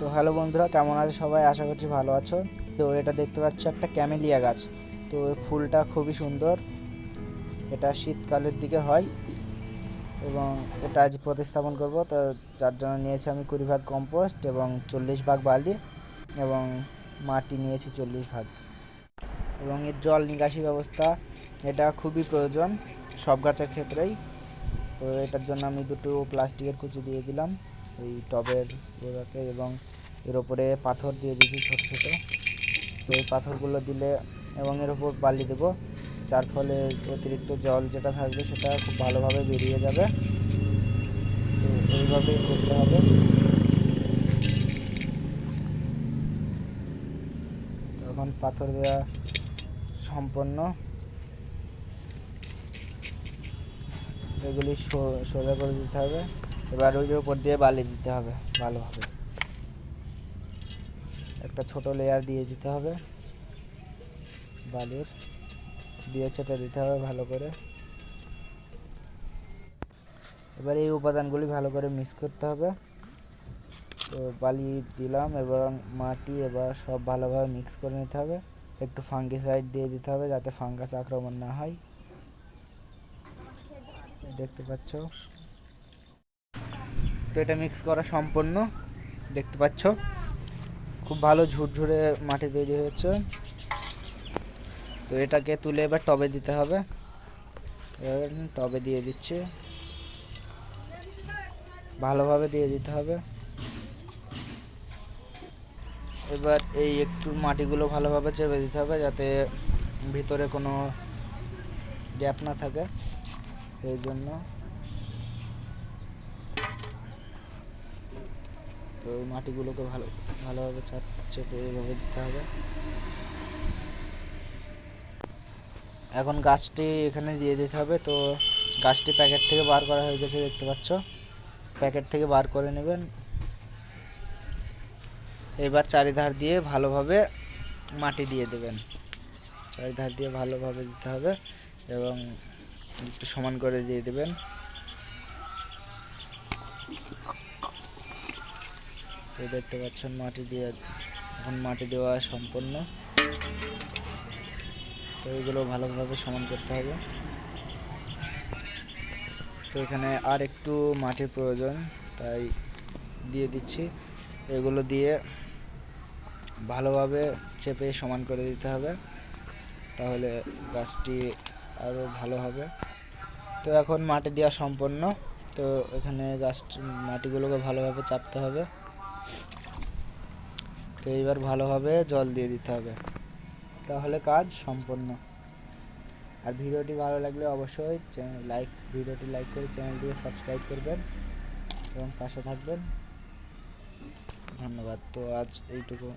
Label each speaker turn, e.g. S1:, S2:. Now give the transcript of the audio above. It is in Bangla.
S1: তো হ্যালো বন্ধুরা, কেমন আছে সবাই? আশা করছি ভালো আছো। তো এটা দেখতে পাচ্ছ একটা ক্যামেলিয়া গাছ। তো ফুলটা খুবই সুন্দর। এটা শীতকালের দিকে হয় এবং এটা আজ প্রতিস্থাপন করব। তো যার জন্য নিয়েছি আমি কুড়ি ভাগ কম্পোস্ট এবং চল্লিশ ভাগ বালি এবং মাটি নিয়েছি চল্লিশ ভাগ। এবং এর জল নিকাশি ব্যবস্থা, এটা খুবই প্রয়োজন সব গাছের ক্ষেত্রেই। তো এটার জন্য আমি দুটো প্লাস্টিকের কুচি দিয়ে দিলাম। এই টবের গোড়াতে এবং এর ওপরে পাথর দিয়ে দিয়েছি ছোট ছোট। তো এই পাথরগুলো দিলে এবং এর ওপর বালি দেবো, যার ফলে অতিরিক্ত জল যেটা থাকবে সেটা খুব ভালোভাবে বেরিয়ে যাবে। তো এইভাবেই করতে হবে। তখন পাথর দেওয়া সম্পন্ন। এগুলি সোজা করে দিতে হবে। এবার ওই যে উপর দিয়ে বালি দিতে হবে, ভালোভাবে। একটা ছোট লেয়ার দিয়ে দিতে হবে। বালির দিয়ে চেপে দিতে হবে ভালো করে। এবার এই উপাদানগুলি ভালো করে মিক্স করতে হবে। তো বালি দিলাম এবং মাটি এবার সব ভালোভাবে মিক্স করে নিতে হবে। একটু ফাঙ্গিসাইড দিয়ে দিতে হবে যাতে ফাঙ্গাস আক্রমণ না হয়। দেখতে পাচ্ছ? তো এটা মিক্স করা সম্পূর্ণ, দেখতে পাচ্ছ। খুব ভালো ঝুরঝুরে মাটি তৈরি হয়েছে। তো এটাকে তুলে এবার টবে দিতে হবে। টবে দিয়ে দিচ্ছি। ভালোভাবে দিয়ে দিতে হবে। এবার এই একটু মাটিগুলো ভালোভাবে চেপে দিতে হবে যাতে ভিতরে কোনো গ্যাপ না থাকে। এই জন্য তো মাটিগুলোকে ভালো, ভালোভাবে চাপ চেপে এইভাবে দিতে হবে। এখন গাছটি এখানে দিয়ে দিতে হবে। তো গাছটি প্যাকেট থেকে বার করা হয়ে গেছে, দেখতে পাচ্ছ? প্যাকেট থেকে বার করে নেবেন। এবার চারিধার দিয়ে ভালোভাবে মাটি দিয়ে দেবেন। চারিধার দিয়ে ভালোভাবে দিতে হবে এবং একটু সমান করে দিয়ে দেবেন। তো দেখতে পাচ্ছেন মাটি দিয়ে, এখন মাটি দেওয়া সম্পূর্ণ। তো এগুলো ভালোভাবে সমান করতে হবে। তো এখানে আর একটু মাটির প্রয়োজন, তাই দিয়ে দিচ্ছি। এগুলো দিয়ে ভালোভাবে চেপে সমান করে দিতে হবে, তাহলে গাছটি আরও ভালো হবে। তো এখন মাটি দেওয়া সম্পন্ন তো এখানে গাছ, মাটিগুলোকে ভালোভাবে চাপতে হবে। তো এইবার ভালোভাবে জল দিয়ে দিতে হবে। তাহলে কাজ সম্পন্ন। আর ভিডিওটি ভালো লাগলে অবশ্যই লাইক, ভিডিওটি লাইক করে চ্যানেলটিকে সাবস্ক্রাইব করবেন এবং পাশে থাকবেন। ধন্যবাদ। তো আজ এইটুকু।